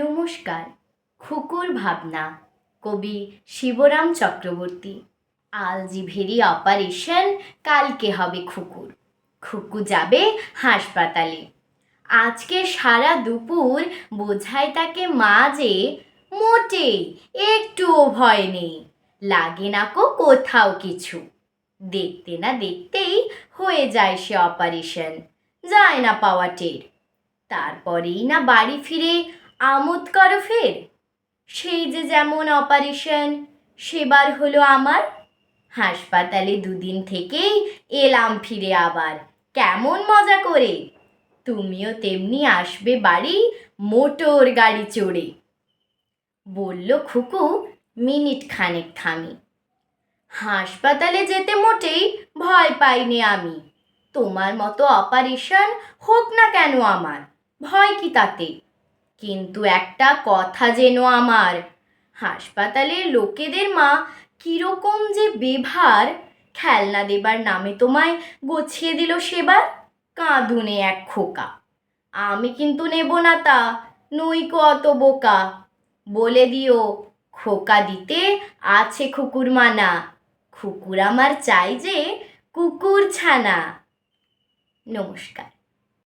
নমস্কার, খুকুর ভাবনা, কবি শিবরাম চক্রবর্তী। আলজিভেরি অপারেশন, কালকে হবে খুকুর। খুকু যাবে হাসপাতালে। আজকে সারা দুপুর বোঝায় তাকে মা যে মোটেই একটুও ভয় নেই, লাগে না কো কোথাও কিছু। দেখতে না দেখতেই হয়ে যায় সে অপারেশন, যায় না পাওয়া টের। তারপরেই না বাড়ি ফিরে আমোদ করো ফের। সেই যে যেমন অপারেশন, সেবার হলো আমার। হাসপাতালে দুদিন থেকেই এলাম ফিরে আবার। কেমন মজা করে। তুমিও তেমনি আসবে বাড়ি মোটর গাড়ি চড়ে। বলল খুকু মিনিট খানেক থামি। হাসপাতালে যেতে মোটেই ভয় পাইনি আমি। তোমার মতো অপারেশন হোক না কেন আমার, ভয় কি তাতে? কিন্তু একটা কথা যেন আমার, হাসপাতালের লোকেদের মা কীরকম যে বেভার, খেলনা দেবার নামে তোমায় গছিয়ে দিল সেবার কাঁদুনে এক খোকা। আমি কিন্তু নেব না তা নইকো অত বোকা। বলে দিও, খোকা দিতে আছে খুকুর মানা। খুকুর আমার চাই যে কুকুর ছানা। নমস্কার।